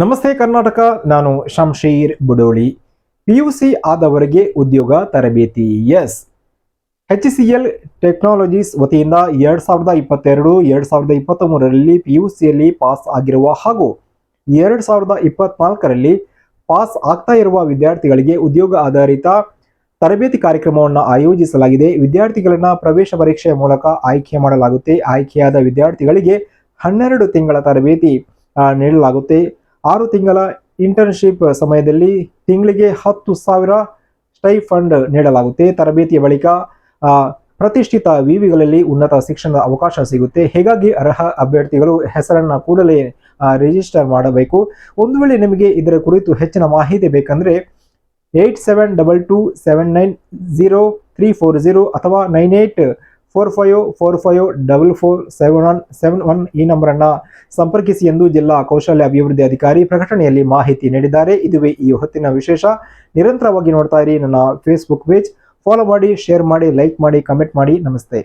ನಮಸ್ತೆ ಕರ್ನಾಟಕ, ನಾನು ಶಂಶೀರ್ ಬುಡೋಳಿ. ಪಿಯುಸಿ ಆದವರಿಗೆ ಉದ್ಯೋಗ ತರಬೇತಿ S H C L technologies ವತಿಯಿಂದ ಎರಡ್ ಸಾವಿರದ ಇಪ್ಪತ್ತೆರಡು, ಎರಡ್ ಸಾವಿರದ ಇಪ್ಪತ್ತ್ ಮೂರರಲ್ಲಿ ಸಿಯಲ್ಲಿ ಪಾಸ್ ಆಗಿರುವ ಹಾಗೂ ಎರಡ್ ಸಾವಿರದ ಇಪ್ಪತ್ನಾಲ್ಕರಲ್ಲಿ ಪಾಸ್ ಆಗ್ತಾ ಇರುವ ವಿದ್ಯಾರ್ಥಿಗಳಿಗೆ ಉದ್ಯೋಗ ಆಧಾರಿತ ತರಬೇತಿ ಕಾರ್ಯಕ್ರಮವನ್ನು ಆಯೋಜಿಸಲಾಗಿದೆ. ವಿದ್ಯಾರ್ಥಿಗಳನ್ನ ಪ್ರವೇಶ ಪರೀಕ್ಷೆಯ ಮೂಲಕ ಆಯ್ಕೆ ಮಾಡಲಾಗುತ್ತೆ. ಆಯ್ಕೆಯಾದ ವಿದ್ಯಾರ್ಥಿಗಳಿಗೆ ಹನ್ನೆರಡು ತಿಂಗಳ ತರಬೇತಿ ನೀಡಲಾಗುತ್ತೆ. ಆರು ತಿಂಗಳ ಇಂಟರ್ನ್ಶಿಪ್ ಸಮಯದಲ್ಲಿ ತಿಂಗಳಿಗೆ ಹತ್ತು ಸಾವಿರ ಸ್ಟೈ ಫಂಡ್ ನೀಡಲಾಗುತ್ತೆ. ತರಬೇತಿಯ ಬಳಿಕ ಪ್ರತಿಷ್ಠಿತ ವಿವಿಗಳಲ್ಲಿ ಉನ್ನತ ಶಿಕ್ಷಣದ ಅವಕಾಶ ಸಿಗುತ್ತೆ. ಹೀಗಾಗಿ ಅರ್ಹ ಅಭ್ಯರ್ಥಿಗಳು ಹೆಸರನ್ನ ಕೂಡಲೇ ರಿಜಿಸ್ಟರ್ ಮಾಡಬೇಕು. ಒಂದು ವೇಳೆ ನಿಮಗೆ ಇದರ ಕುರಿತು ಹೆಚ್ಚಿನ ಮಾಹಿತಿ ಬೇಕಂದ್ರೆ eight seven double two seven nine zero three four zero ಅಥವಾ nine eight four five four five double four seven one seven one ಈ ನಂಬರನ್ನು ಸಂಪರ್ಕಿಸಿ ಎಂದು ಜಿಲ್ಲಾ ಕೌಶಲ್ಯ ಅಭಿವೃದ್ಧಿ ಅಧಿಕಾರಿ ಪ್ರಕಟಣೆಯಲ್ಲಿ ಮಾಹಿತಿ ನೀಡಿದ್ದಾರೆ. ಇದುವೇ ಈ ಹೊತ್ತಿನ ವಿಶೇಷ. ನಿರಂತರವಾಗಿ ನೋಡ್ತಾ ಇರಿ. ನನ್ನ ಫೇಸ್ಬುಕ್ ಪೇಜ್ ಫಾಲೋ ಮಾಡಿ ಶೇರ್ ಮಾಡಿ ಲೈಕ್ ಮಾಡಿ ಕಮೆಂಟ್ ಮಾಡಿ. ನಮಸ್ತೆ.